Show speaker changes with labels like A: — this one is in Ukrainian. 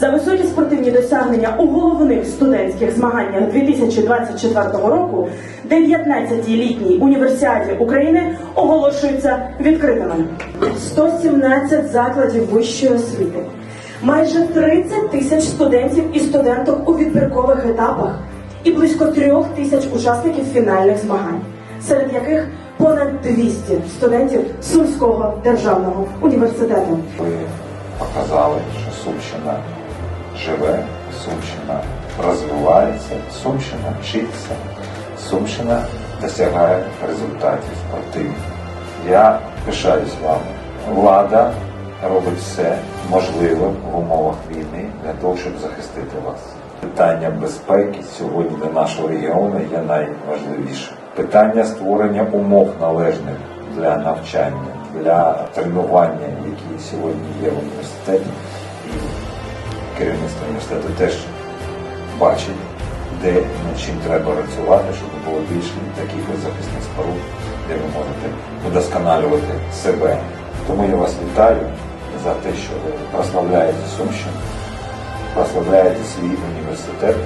A: За високі спортивні досягнення у головних студентських змаганнях 2024 року 19-й літній універсіаді України оголошуються відкритими. 117 закладів вищої освіти, майже 30 тисяч студентів і студенток у відбіркових етапах і близько трьох тисяч учасників фінальних змагань, серед яких понад 200 студентів Сумського державного університету.
B: Показали, що Сумщина живе, Сумщина розвивається, Сумщина вчиться, Сумщина досягає результатів спортивних. Я пишаюсь вами. Влада робить все можливе в умовах війни для того, щоб захистити вас. Питання безпеки сьогодні для нашого регіону є найважливішим. Питання створення умов належних для навчання, для тренування, які сьогодні є в університеті, керівництво університету теж бачить, де над чим треба працювати, щоб було більше таких захисних споруд, де ви можете удосконалювати себе. Тому я вас вітаю за те, що ви прославляєте Сумщину, прославляєте свій університет.